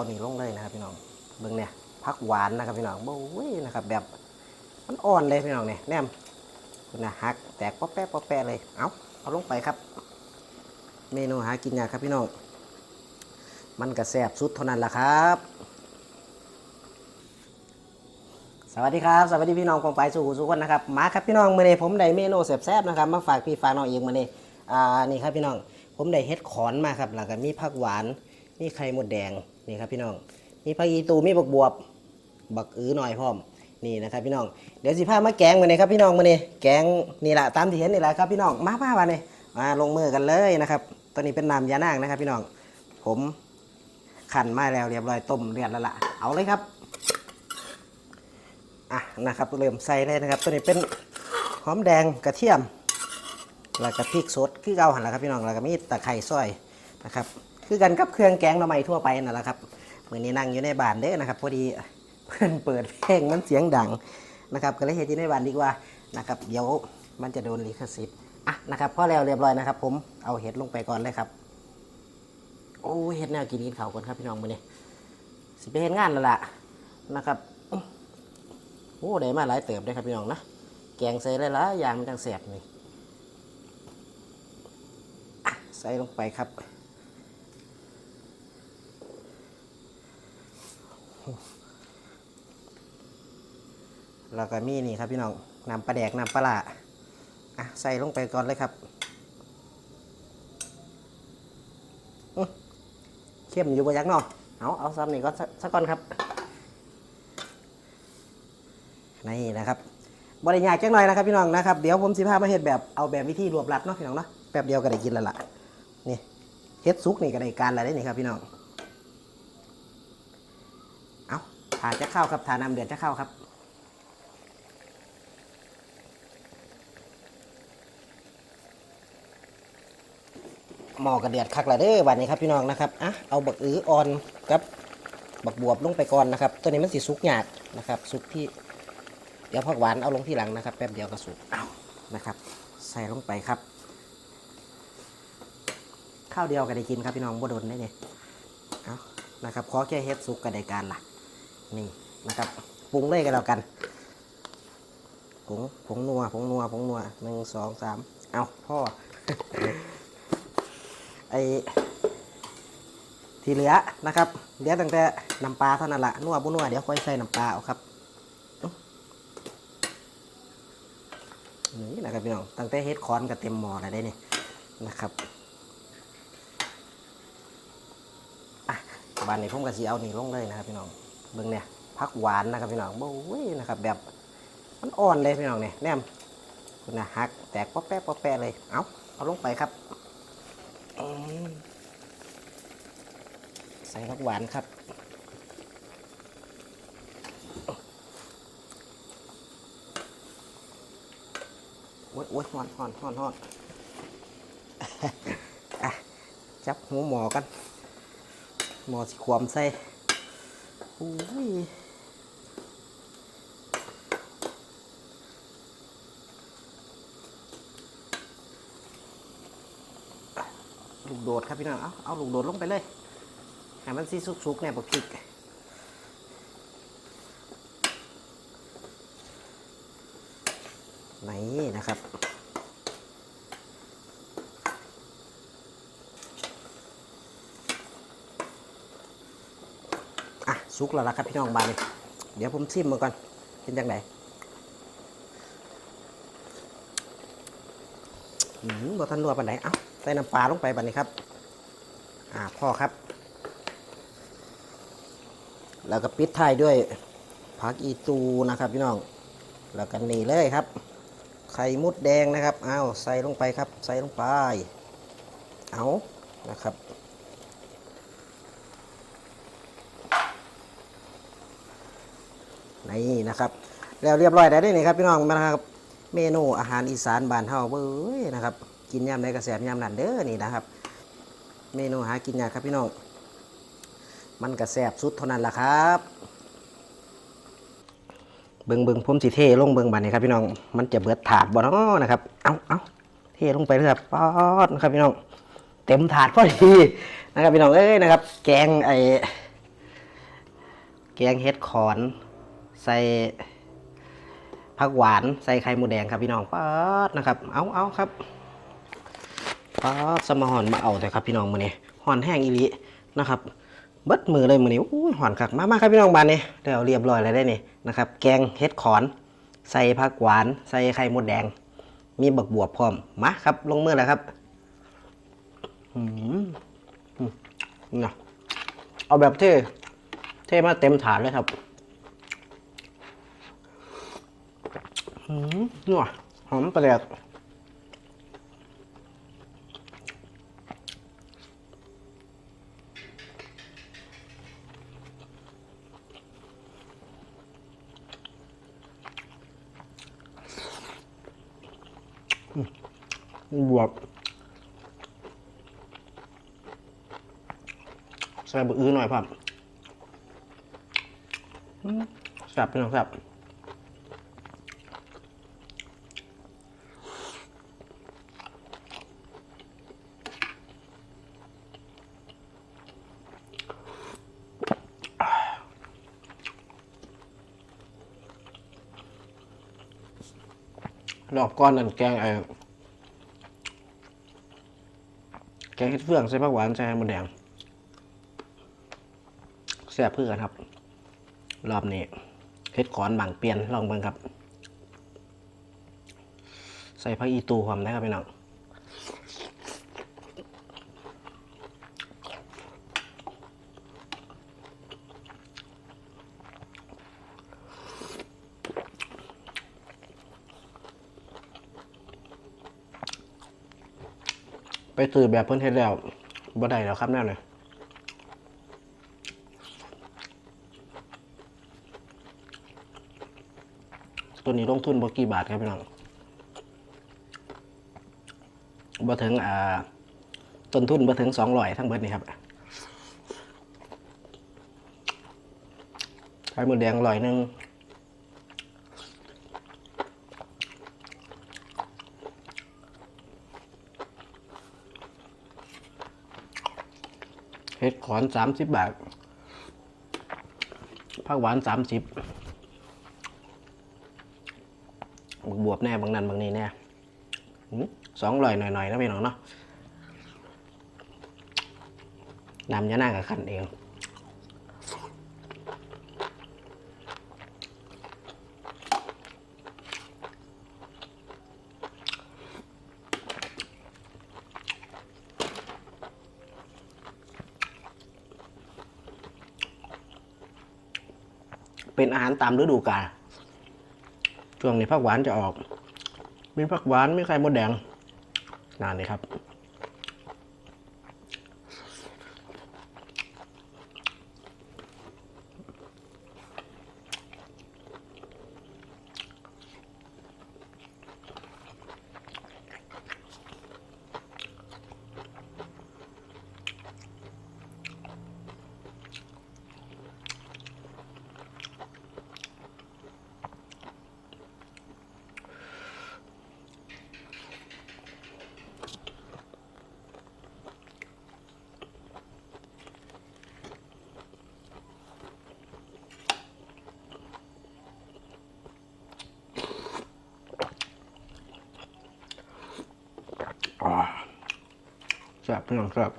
เอานี่ลงเลยนะครับพี่น้องเบิ่งเนี่ยผักหวานนะครับพี่น้องโอ้ยนะครับแบบมันอ่อนเลยพี่น้องเนี่ยแนมคุณนะหักแตกป๊อปแป๊ะป๊อปแป๊ะเลยเอาเอาลงไปครับ เมนูหากินยากครับพี่น้องมันกระแสบสุดเท่านั้นแหละครับ สวัสดีครับสวัสดีพี่น้องกองไปสู่สุขคนนะครับมาครับพี่น้องมื่อนี้ผมได้เมนูแซบๆนะครับมาฝากพี่ฝากน้องเองมื่อนี้อ่านี่ครับพี่น้องผมได้เฮ็ดขอนมาครับแล้วก็มีผักหวานมีไข่มดแดง นี่ครับพี่น้องมีผักอีตูมีบักบวบ บักอื้อหน่อยพร้อมนี่นะครับพี่น้องเดี๋ยวสิพามาแกงมื่อนี้ครับพี่น้องมื่อนี้แกงนี่แหละตามที่เห็นนี่แหละครับพี่น้องมามาวันนี้มาลงมือกันเลยนะครับตอนนี้เป็นน้ำยานางนะครับ พี่น้องผมขันมาแล้วเรียบร้อยต้มเรียบแล้วล่ะเอาเลยครับอะนะครับเริ่มใส่เลยนะครับ ตัวนี้เป็นหอมแดงกระเทียมแล้วก็พริกสดคือเอาหันแหละครับพี่น้องแล้วก็มีตะไคร้ซอยนะครับ คือกันกับเครื่องแกงหน่อไม้ทั่วไปนั่นแหละครับมื่อนี้นั่งอยู่ในบ้านเด้อนะครับพอดีเพื่อนเปิดเพลงมันเสียงดังนะครับก็เลยเฮ็ดที่ในบ้านดีกว่านะครับเดี๋ยวมันจะโดนลิขสิทธิ์อะนะครับพอแล้วเรียบร้อยนะครับ ผมเอาเห็ดลงไปก่อนเลยครับโอ้เห็ดแนวกินกินเขาก่อนครับพี่น้องมื่อนี้สิไปเห็นงานแล้วล่ะนะครับโอ้ได้มาหลายเติบได้ครับพี่น้องนะแกงใส่หลายๆอย่างมันจังแสบนี่ใส่ลงไปครับ แล้วก็มีนี่ครับพี่น้องน้ำปลาแดกน้ำปลาร้าอะใส่ลงไปก่อนเลยครับเข้มอยู่บ่ยักเนาะเอาเอาซ้ำนี่ก็สักก่อนครับนี่นะครับบริยากจังหน่อยนะครับพี่น้องนะครับเดี๋ยวผมสิพามาเฮ็ดแบบเอาแบบวิธีรวบรัดเนาะพี่น้องเนาะแป๊บเดียวก็ได้กินแล้วล่ะนี่เฮ็ดซุกนี่ก็ได้การแล้วได้นี่ครับพี่น้องเอาทาจะเข้าครับทาน้ำเดือดจะเข้าครับ หม้อกระเดือดคักละเด้อวันนี้ครับพี่น้องนะครับอะเอาบักอื้ออ่อนกับบักบวบลงไปก่อนนะครับ ตัวนี้มันสิสุกหยากนะครับ สุกที่ เดี๋ยวผักหวานเอาลงที่หลังนะครับ แป๊บเดียวก็สุกเอานะครับ ใส่ลงไปครับข้าวเดียวก็ได้กินครับพี่น้องบ่โดนได้เนี่ยเอานะครับขอแค่เฮ็ดสุกก็ได้การล่ะ นี่นะครับปรุงเลยกันแล้วกันผงผงนัวผงนัวผงนัวหนึ่งสองสามเอาพ่อไอที่เหลือนะครับเหลือตั้งแต่น้ำปลาเท่านั้นละนัวบุนัวเดี๋ยวค่อยใส่น้ำปลาเอาครับนี่นะครับพี่น้องตั้งแต่เฮ็ดคอนกับเต็มหม้อแล้วได้นี่นะครับอะบานนี้ผมก็สิเอานี่ลงเลยนะครับพี่น้อง เบิ่งเนี่ยผักหวานนะครับพี่น้องโอ้ยนะครับ แบบมันอ่อนเลยพี่น้องเนี่ยแนมคุณนะหักแตกป๊อแป๊ะป๊อแป๊ะเลยเอาเอาลงไปครับใส่ผักหวานครับโอ้ยโอ้ยหอนหอนหอนหอนอะจับหัวหมอกันหมอสิความใส่ อุ้ยลูกโดดครับพี่น้อง เอาเอาลูกโดดลงไปเลยให้มันซีสุกๆเนี่ยบกพริกนี่นะครับ สุกแล้วล่ะครับพี่น้องบานนี้เดี๋ยวผมชิมมาก่อนเป็นจังไงอืมบอทันนัวปันไหนเอ้าใส่น้ำปลาลงไปบันนี้ครับ อ่าพ่อครับ แล้วก็ปิดท้ายด้วยผักอีตูนะครับ พี่น้อง แล้วกันนี่เลยครับ ไข่มุดแดงนะครับ เอาใส่ลงไปครับ ใส่ลงไป เอานะครับ นี่นะครับ แล้วเรียบร้อยได้ได้นี่ครับพี่น้องมานะครับเมนูอาหารอีสานบ้านเฮาเบ้ยนะครับ กินยามใดกระแสบยามนั้นเด้อนี่นะครับ เมนูหากินยากครับพี่น้อง มันกระแสบสุดเท่านั้นละครับเบิงเบิงผมสิเท่ลงเบิงบันนี้ครับพี่น้อง มันจะเบิดถาดบ่เนาะนะครับ เอาเอาเท่ลงไปเลยครับป๊อดนะครับพี่น้อง เต็มถาดพอดีนะครับพี่น้องเอ้ยนะครับ แกงไอแกงเห็ดขอน ใส่ผักหวานใส่ไข่หมูแดงครับพี่น้องป๊าดนะครับ เอาเอาครับป๊าดสมหอนมาเอาแต่ครับพี่น้องมือนี้หอนแห้งอีลีนะครับเบิดมือเลยมือนี้อู้ยหอนคักมามาครับพี่น้องบานนี้เดี๋ยวเรียบร้อยแล้วได้นี่นะครับ แกงเห็ดขอน ใส่ผักหวาน ใส่ไข่มดแดง มีบักบวบพร้อมมาครับ ลงมือแล้วครับอืมอืมนะเอาแบบเท่เท่มาเต็มถาดเลยครับ อืมนัวหอมประเดียกบวบใส่บะอื้อหน่อยครับแซ่บพี่น้องแซ่บ รอบก้อนนั่นแกงไอ้แกงเห็ดเฟืองใส่ผักหวานใส่มะแดงแซ่บเพื่อนครับ รอบนี้เห็ดขอนบางเปลี่ยนลองเบิ่งครับ ใส่ผักอีตูความได้ครับพี่น้อง ไปตื่นแบบเพิ่นเฮ็ดแล้วบ่ได้แล้วครับแนวเลยตัวนี้ลงทุนบ่กี่บาทครับพี่น้องบ่ถึงอ่าต้นทุนบ่ถึง200ทั้งเบิดนี่ครับไข่หมดแดงร้อยหนึง เห็ดขอนสามสิบบาทผักหวานสามสิบบวบแน่บางนั้นบางนี้แน่สองลอยหน่อยๆนะพี่น้องเนาะน้ำยาหน้ากับขันเอง เป็นอาหารตามฤดูกาลช่วงนี้ผักหวานจะออก มีผักหวานมีไข่มดแดงนานเลยครับ แซ่บพี่น้องแซ่บ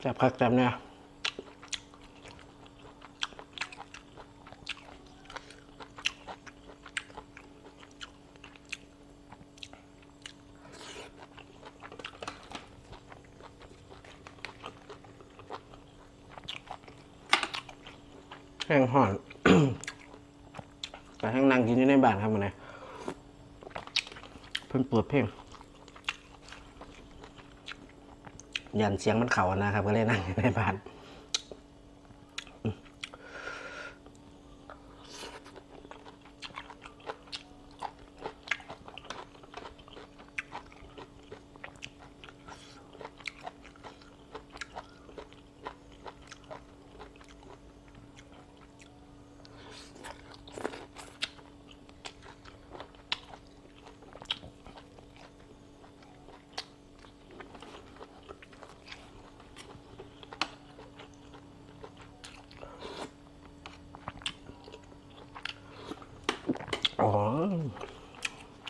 แซ่บคักแซ่บเนี่ยแห้งห่อน แต่แห้งนั่งกินอยู่ในบ้านครับมันเลย พิ่นเปิดเพลงยันเสียงมันเข่านะครับ ก็เลยนั่งในบ้าน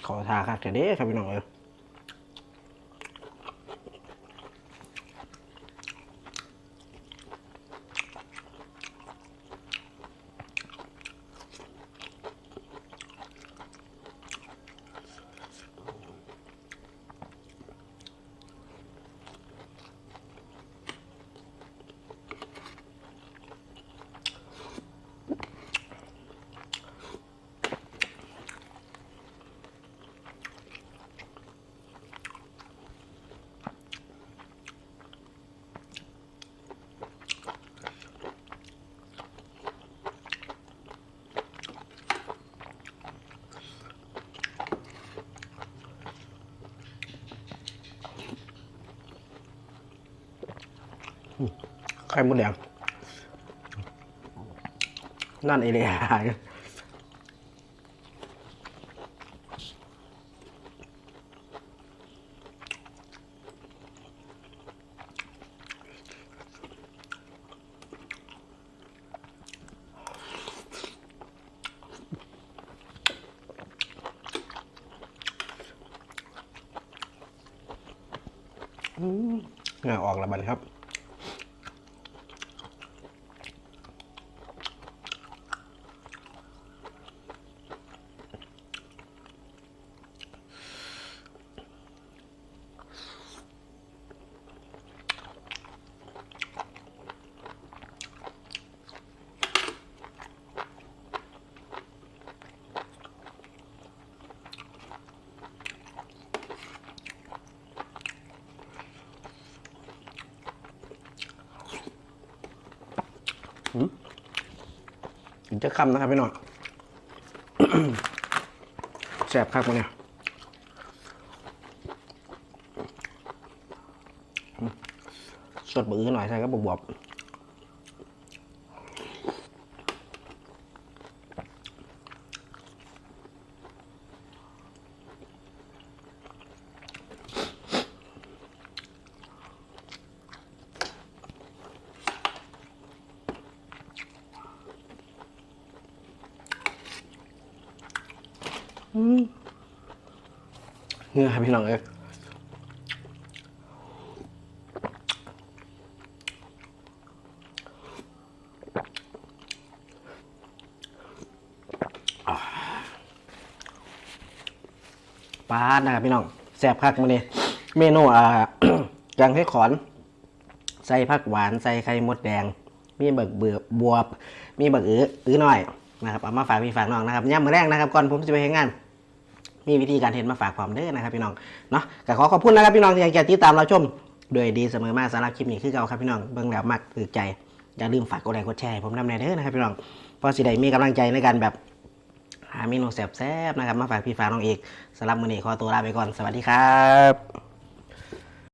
ขอทาคักแต่เด้ครับพี่น้องเอ้ย ไข่มดแดงนั่นเอเลียเงื่ออกล้วบันครับ จะคำนะครับพี่น้องแสบครับวันนี้สดมือหน่อยใช่ครับวบๆ เหงื่อพี่น้องเอ้ยปลาดนะครับพี่น้องแสบคักมาเนี่ยเมนูอ่าแกงให้ขอน ใส่ผักหวานใส่ไข่มดแดง มีเบิกเบือบวบ มีเบิกอื้ออื้อหน่อยนะครับเอามาฝากพี่ฝากน้องนะครับย่ำมือแรกนะครับก่อนผมจะไปเฮ็ดงาน มีวิธีการเห็นมาฝากความเด้อนะครับพี่น้องเนาะก็ขอขอบคุณนะครับพี่น้องที่ยังจะติดตามเราชมโดยดีเสมอมาสำหรับคลิปนี้คือเก่าครับพี่น้องเบิ่งแล้วมักถือใจอย่าลืมฝากกดไลค์กดแชร์ผมนำในเด้อนะครับพี่น้องเพราะสิได้มีกำลังใจในการแบบหาเมนูแซ่บๆนะครับมาฝากพี่ฝากน้องอีกสำหรับมื้อนี้ขอตัวลาไปก่อนสวัสดีครับ